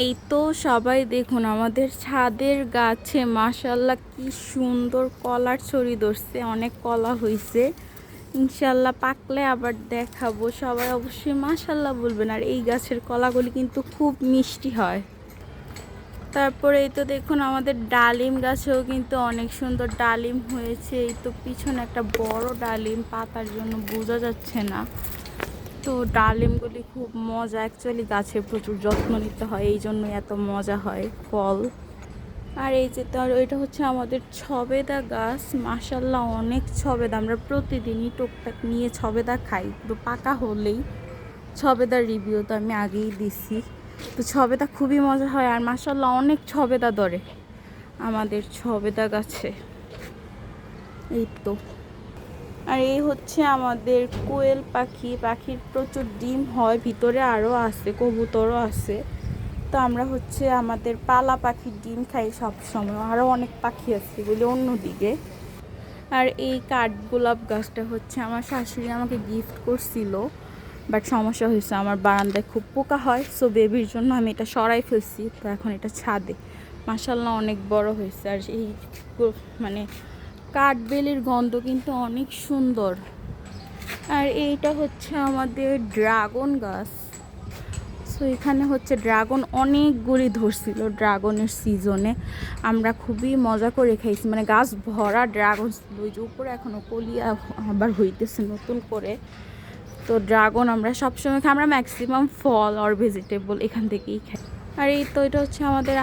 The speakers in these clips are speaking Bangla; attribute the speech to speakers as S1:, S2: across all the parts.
S1: এই তো সবাই দেখুন, আমাদের ছাদের গাছে মাশাল্লাহ কি সুন্দর কলার ছড়ি ধরছে, অনেক কলা হয়েছে ইনশাল্লাহ পাকলে আবার দেখাবো। সবাই অবশ্যই মাশাল্লাহ বলবেন, আর এই গাছের কলাগুলি কিন্তু খুব মিষ্টি হয়। তারপরে এই তো দেখুন, আমাদের ডালিম গাছেও কিন্তু অনেক সুন্দর ডালিম হয়েছে। এই তো পিছনে একটা বড় ডালিম, পাতার জন্য বোঝা যাচ্ছে না। তো ডালিমগুলি খুব মজা। অ্যাকচুয়ালি গাছে প্রচুর যত্ন নিতে হয়, এই জন্য এত মজা হয় ফল। আর এই যে তার, এটা হচ্ছে আমাদের ছবেদা গাছ। মাসাল্লাহ অনেক ছবেদা। আমরা প্রতিদিনই টুকটাক নিয়ে ছবেদা খাই। তো পাকা হলেই ছবেদার রিভিউ তো আমি আগেই দিছি। তো ছবেদা খুবই মজা হয় আর মাসাল্লাহ অনেক ছবেদা ধরে আমাদের ছবেদা গাছে। এই তো। আর এই হচ্ছে আমাদের কোয়েল পাখি। পাখির প্রচুর ডিম হয়, ভিতরে আরও আছে, কবুতরও আছে। তো আমরা হচ্ছে আমাদের পালা পাখির ডিম খাই সব সময় আরও অনেক পাখি আছে এগুলি অন্যদিকে। আর এই কাঠগোলাপ গাছটা হচ্ছে আমার শাশুড়ি আমাকে গিফট করছিল। বাট সমস্যা হয়েছে, আমার বারান্দায় খুব পোকা হয় সো বেবির জন্য আমি এটা সরাই ফেলছি। তো এখন এটা ছাদে। মাসাল্লাহ অনেক বড় হয়েছে। আর এই মানে কাঠবেলির গন্ধ কিন্তু অনেক সুন্দর। আর এইটা হচ্ছে আমাদের ড্রাগন গাছ। সো এখানে হচ্ছে ড্রাগন অনেকগুলি ধরছিল ড্রাগনের সিজনে। আমরা খুবই মজা করে খাইছি। মানে গাছ ভরা ড্রাগন ওই যে উপরে এখনও কলিয়া আবার হইতেছে নতুন করে। তো ড্রাগন আমরা সবসময় খাই। আমরা ম্যাক্সিমাম ফল আর ভেজিটেবল এখান থেকেই খাই। আর এই তো, এটা হচ্ছে আমাদের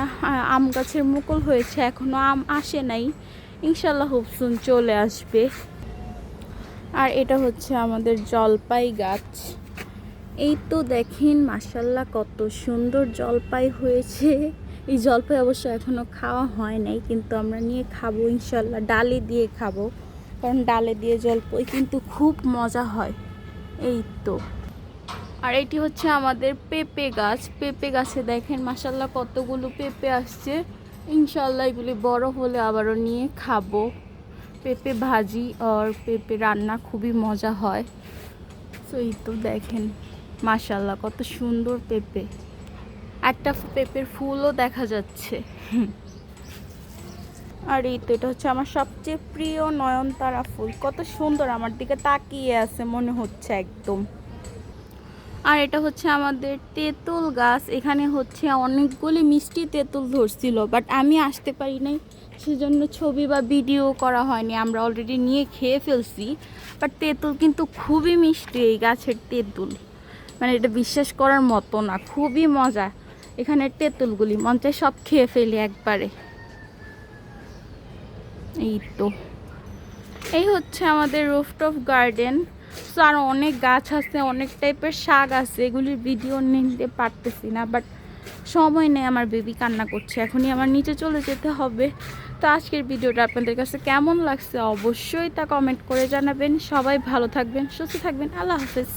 S1: আম গাছের মুকুল হয়েছে। এখনও আম আসে নাই। ইনশাল্লাহ খুব সুন চলে আসবে। আর এটা হচ্ছে আমাদের জলপাই গাছ। এই তো দেখেন মাসাল্লাহ কত সুন্দর জলপাই হয়েছে। এই জলপাই অবশ্য এখনও খাওয়া হয় নাই, কিন্তু আমরা নিয়ে খাব ইনশাল্লাহ। ডালে দিয়ে খাব, কারণ ডালে দিয়ে জলপাই কিন্তু খুব মজা হয়। এই তো। আর এটি হচ্ছে আমাদের পেঁপে গাছ। পেঁপে গাছে দেখেন মাসাল্লাহ কতগুলো পেঁপে আসছে। ইনশাল্লাহ এগুলি বড় হলে আবারও নিয়ে খাব। পেঁপে ভাজি আর পেঁপে রান্না খুবই মজা হয়। তো এই তো দেখেন মাশাল্লাহ কত সুন্দর পেঁপে। একটা পেঁপের ফুলও দেখা যাচ্ছে। আর এই তো এটা হচ্ছে আমার সবচেয়ে প্রিয় নয়নতারা ফুল। কত সুন্দর আমার দিকে তাকিয়ে আছে মনে হচ্ছে একদম। আর এটা হচ্ছে আমাদের তেঁতুল গাছ। এখানে হচ্ছে অনেকগুলি মিষ্টি তেঁতুল ধরছিল বাট আমি আসতে পারি নাই। সেজন্য ছবি বা ভিডিও করা হয়নি, আমরা অলরেডি নিয়ে খেয়ে ফেলছি। বাট তেঁতুল কিন্তু খুবই মিষ্টি এই গাছের তেঁতুল। মানে এটা বিশ্বাস করার মতো না, খুবই মজা। এখানে তেঁতুলগুলি মঞ্চে সব খেয়ে ফেলি একবারে। এই তো। এই হচ্ছে আমাদের রুফটপ গার্ডেন সো আর অনেক গাছ আছে, অনেক টাইপের শাক আছে, এগুলির ভিডিও নিতে পারতেছি না বাট সময় নেই আমার বেবি কান্না করছে, এখনই আমার নিচে চলে যেতে হবে। তো আজকের ভিডিওটা আপনাদের কাছে কেমন লাগছে অবশ্যই তা কমেন্ট করে জানাবেন। সবাই ভালো থাকবেন, সুস্থ থাকবেন, আল্লাহ হাফেজ।